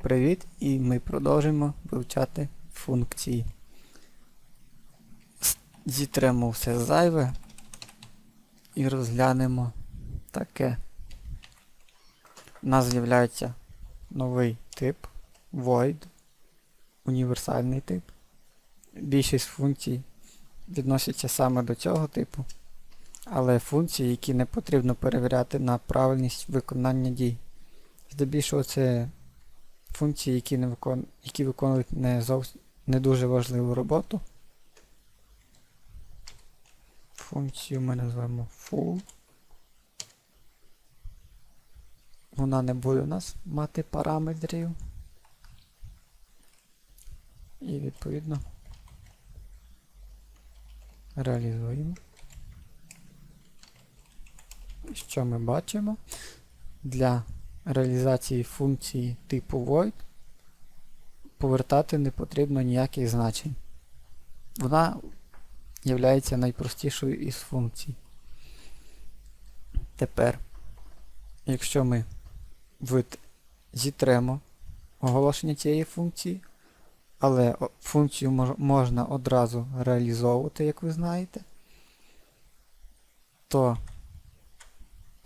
Привіт! І ми продовжимо вивчати функції. Зітремо все зайве і розглянемо таке. У нас з'являється новий тип void, універсальний тип. Більшість функцій відносяться саме до цього типу, але функції, які не потрібно перевіряти на правильність виконання дій. Здебільшого це функції, які, не викон... які виконують не, зовс... не дуже важливу роботу. Функцію ми назвемо full. Вона не буде у нас мати параметрів. І відповідно реалізуємо. І Що ми бачимо? Для реалізації функції типу void повертати не потрібно ніяких значень. Вона є найпростішою із функцій. Тепер, якщо ми вит... зітремо оголошення цієї функції, але функцію можна одразу реалізовувати, як ви знаєте, то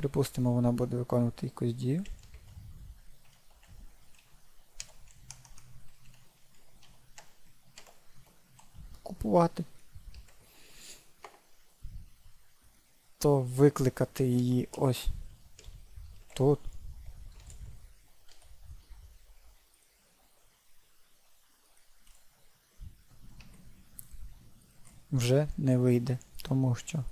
Припустимо, вона буде виконувати якусь дію. Купувати. То викликати її ось тут. Вже не вийде, тому що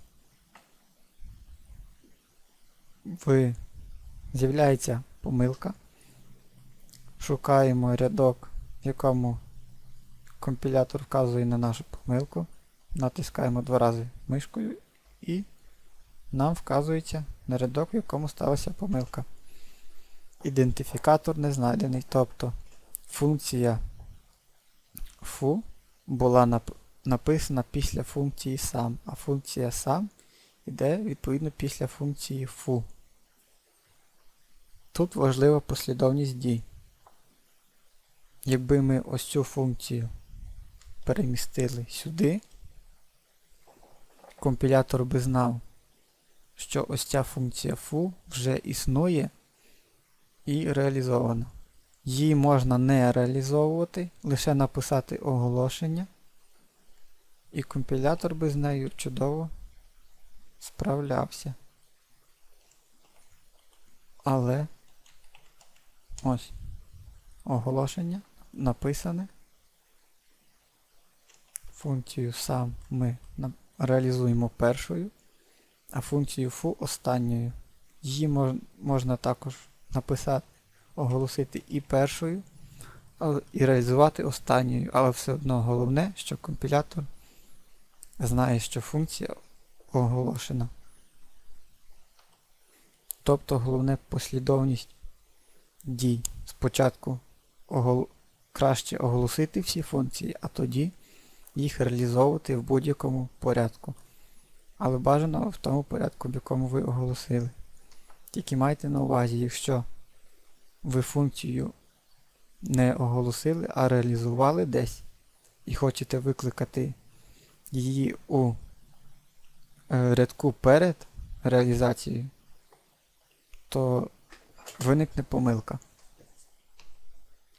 ви з'являється помилка. Шукаємо рядок, в якому компілятор вказує на нашу помилку. Натискаємо два рази мишкою і нам вказується на рядок, в якому сталася помилка. Ідентифікатор не знайдений, тобто функція foo була нап- написана після функції сам, а функція сам іде відповідно після функції foo. Тут важлива послідовність дій. Якби ми ось цю функцію перемістили сюди, компілятор би знав, що ось ця функція foo вже існує і реалізована. Її можна не реалізовувати, лише написати оголошення, і компілятор би з нею чудово справлявся. Але ось оголошення написане. Функцію сам ми реалізуємо першою, а функцію foo останньою. Її можна також написати, оголосити і першою, і реалізувати останньою, але все одно головне, що компілятор знає, що функція оголошена. Тобто головне послідовність дій. Спочатку огол... краще оголосити всі функції, а тоді їх реалізовувати в будь-якому порядку. Але бажано в тому порядку, в якому ви оголосили. Тільки майте на увазі, якщо ви функцію не оголосили, а реалізували десь і хочете викликати її у е, рядку перед реалізацією, то виникне помилка.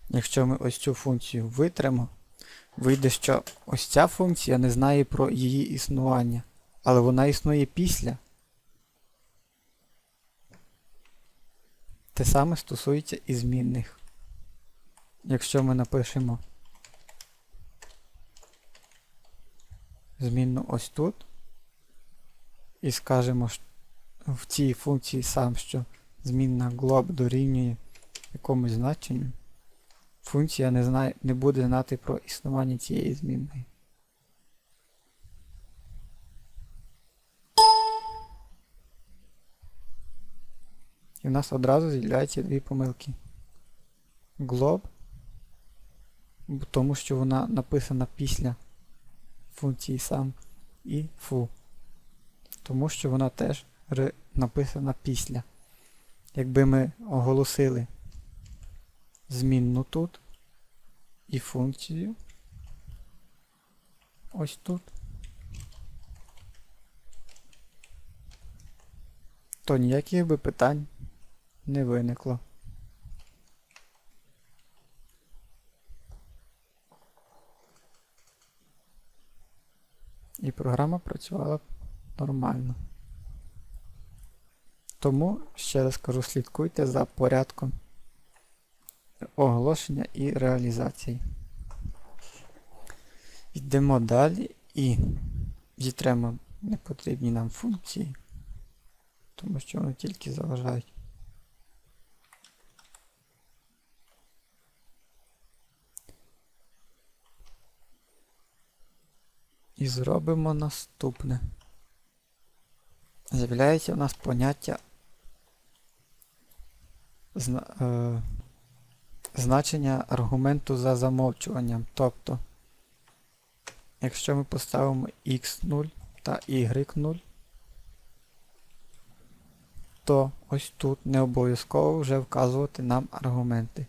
Якщо ми ось цю функцію витримо, вийде, що ось ця функція не знає про її існування, але вона існує після. Те саме стосується і змінних. Якщо ми напишемо змінну ось тут і скажемо в цій функції сам, що змінна glob дорівнює якомусь значенню, функція не, знає, не буде знати про існування цієї змінної. І в нас одразу з'являються дві помилки. Glob, тому що вона написана після функції сам, і foo, тому що вона теж написана після. Якби ми оголосили змінну тут і функцію ось тут, то ніяких би питань не виникло. І програма працювала нормально. Тому, ще раз кажу, слідкуйте за порядком оголошення і реалізації. Йдемо далі і зітремо непотрібні нам функції, тому що вони тільки заважають. І зробимо наступне. З'являється в нас поняття е, значення аргументу за замовчуванням. Тобто, якщо ми поставимо x0 та y0, то ось тут не обов'язково вже вказувати нам аргументи.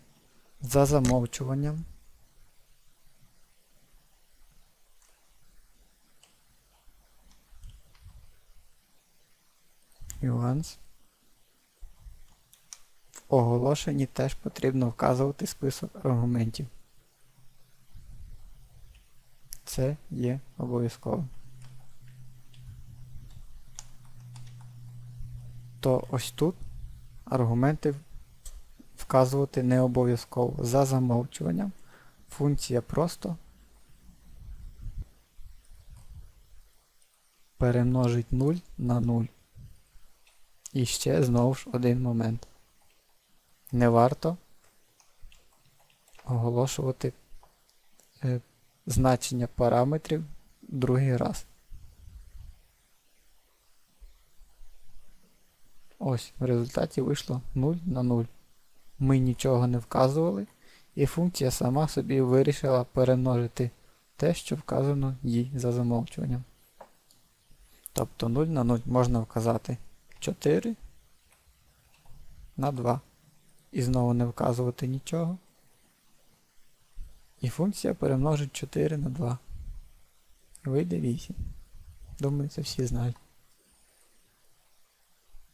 За замовчуванням Нюанс. Оголошенні теж потрібно вказувати список аргументів. Це є обов'язково. То ось тут аргументи вказувати не обов'язково. За замовчуванням функція просто перемножить 0 на 0. І ще знову ж один момент. Не варто оголошувати е, значення параметрів другий раз. Ось, в результаті вийшло 0 на 0. Ми нічого не вказували, і функція сама собі вирішила перемножити те, що вказано їй за замовчуванням. Тобто 0 на 0 можна вказати 4 на 2. І знову не вказувати нічого. І функція перемножить 4 на 2. Вийде 8. Думаю, це всі знають.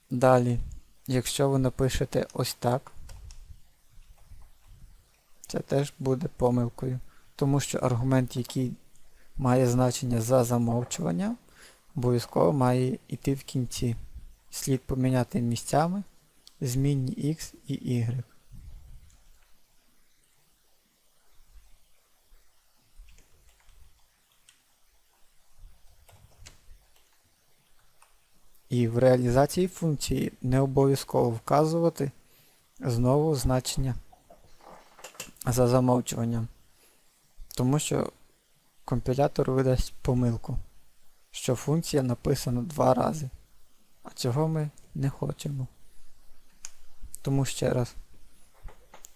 Далі, якщо ви напишете ось так, це теж буде помилкою. Тому що аргумент, який має значення за замовчування, обов'язково має йти в кінці. Слід поміняти місцями змінні x і y. І в реалізації функції не обов'язково вказувати знову значення за замовчуванням. Тому що компілятор видасть помилку, що функція написана два рази. А цього ми не хочемо. Тому ще раз,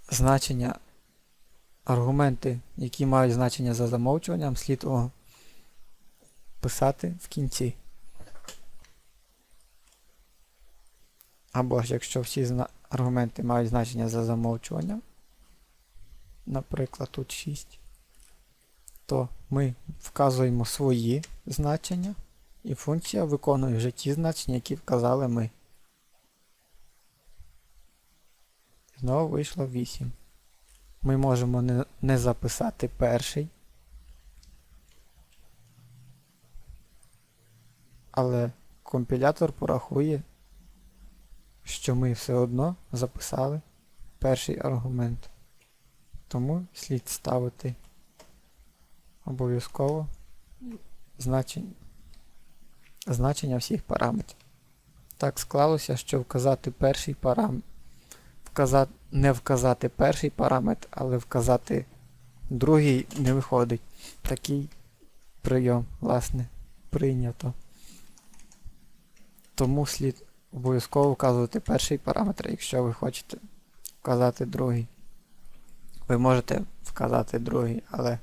значення, аргументи, які мають значення за замовчуванням, слід писати в кінці. Або ж якщо всі аргументи мають значення за замовчуванням, наприклад, тут 6, то ми вказуємо свої значення, і функція виконує вже ті значення, які вказали ми. Знову вийшло 8. Ми можемо не, не записати перший. Але компілятор порахує, що ми все одно записали перший аргумент. Тому слід ставити обов'язково значення, значення всіх параметрів. Так склалося, що вказати перший параметр вказати, не вказати перший параметр, але вказати другий не виходить. Такий прийом, власне, прийнято. Тому слід обов'язково вказувати перший параметр, якщо ви хочете вказати другий. Ви можете вказати другий, але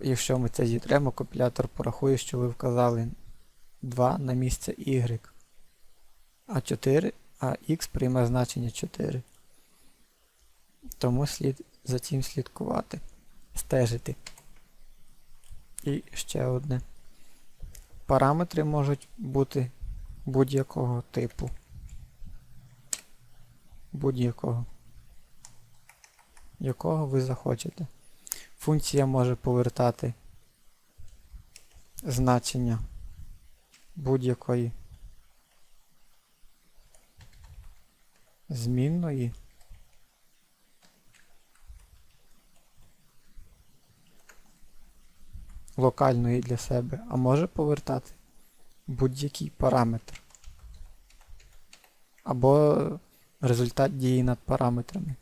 якщо ми це зітремо, компілятор порахує, що ви вказали 2 на місце y, а 4 а x прийме значення 4. Тому слід за цим слідкувати, стежити. І ще одне. Параметри можуть бути будь-якого типу. Будь-якого. Якого ви захочете. Функція може повертати значення будь-якої змінної локальної для себе, а може повертати будь-який параметр. Або результат дії над параметрами.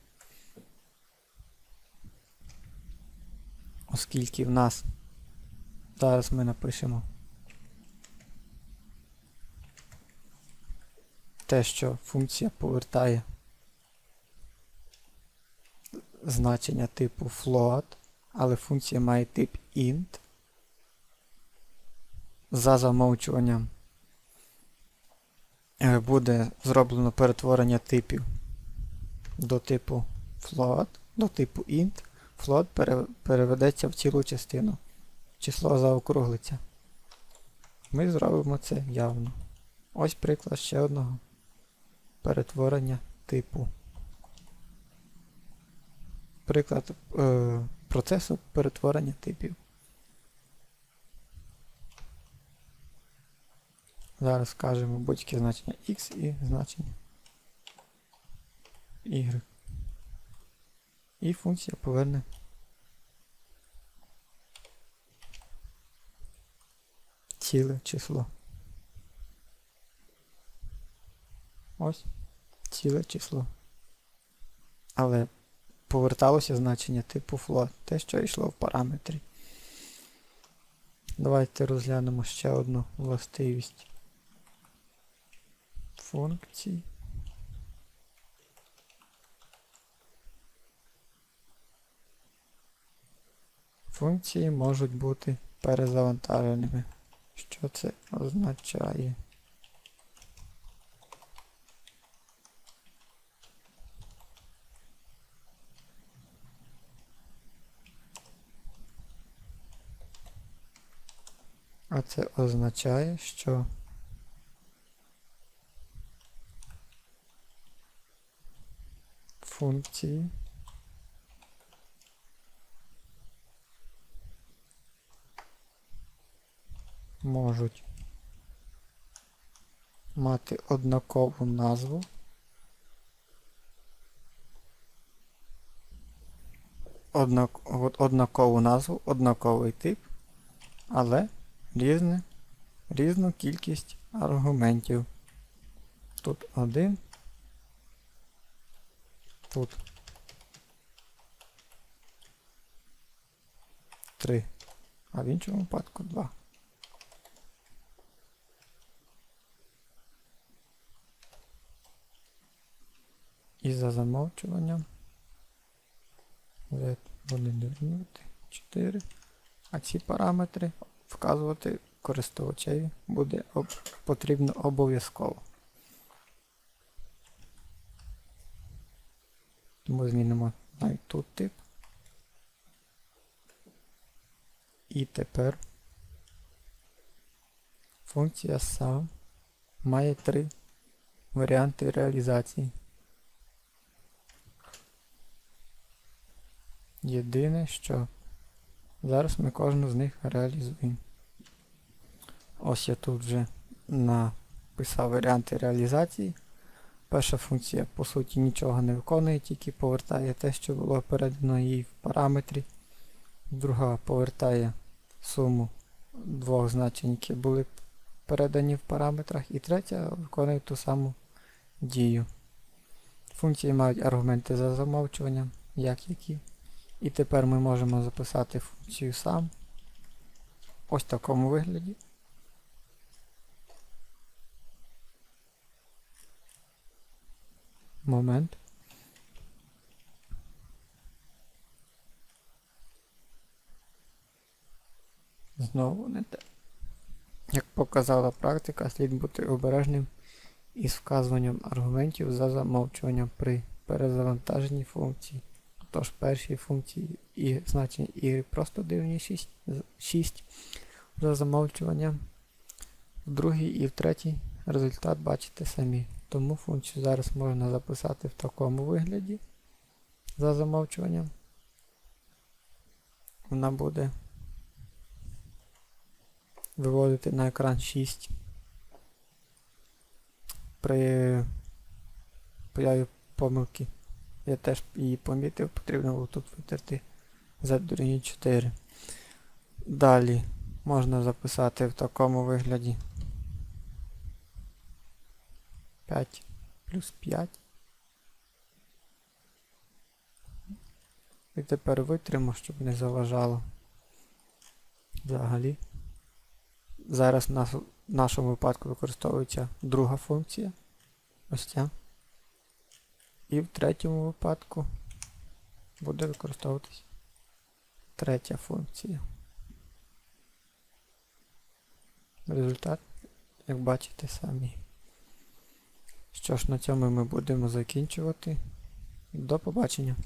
Оскільки в нас зараз ми напишемо те, що функція повертає значення типу float, але функція має тип int за замовчуванням е, буде зроблено перетворення типів до типу float, до типу int. Float переведеться в цілу частину. Число заокруглиться. Ми зробимо це явно. Ось приклад ще одного перетворення типу. Приклад е, процесу перетворення типів. Зараз скажемо будь-яке значення x і значення y. І функція поверне ціле число. Ось ціле число. Але поверталося значення типу float, те, що йшло в параметрі. Давайте розглянемо ще одну властивість функцій. Функції можуть бути перезавантаженими. Що це означає? Це означає, що функції можуть мати однакову назву. Однак, однакову назву, однаковий тип, але різне, різну кількість аргументів. Тут один, тут три, а в іншому випадку два. І за замовчуванням буде дорівнювати 4. А ці параметри вказувати користувачеві буде потрібно обов'язково. Тому змінимо навіть тут тип. І тепер функція sum має три варіанти реалізації. Єдине, що зараз ми кожну з них реалізуємо. Ось я тут вже написав варіанти реалізації. Перша функція, по суті, нічого не виконує, тільки повертає те, що було передано їй в параметрі. Друга повертає суму двох значень, які були передані в параметрах. І третя виконує ту саму дію. Функції мають аргументи за замовчуванням, як які. І тепер ми можемо записати функцію сам ось в такому вигляді. Момент. Знову не те. Як показала практика, слід бути обережним із вказуванням аргументів за замовчуванням при перезавантаженні функцій. Тож в першій функції і значення і просто дорівнює 6, 6 за замовчуванням. В другій і в третій результат бачите самі. Тому функцію зараз можна записати в такому вигляді за замовчуванням. Вона буде виводити на екран 6. При появі помилки я теж її помітив, потрібно було тут витерти z дорівнює 4. Далі можна записати в такому вигляді 5 плюс 5. І тепер витримо, щоб не заважало. Взагалі. Зараз в нашому випадку використовується друга функція. Ось ця. І в третьому випадку буде використовуватись третя функція. Результат, як бачите самі. Що ж, на цьому ми будемо закінчувати. До побачення.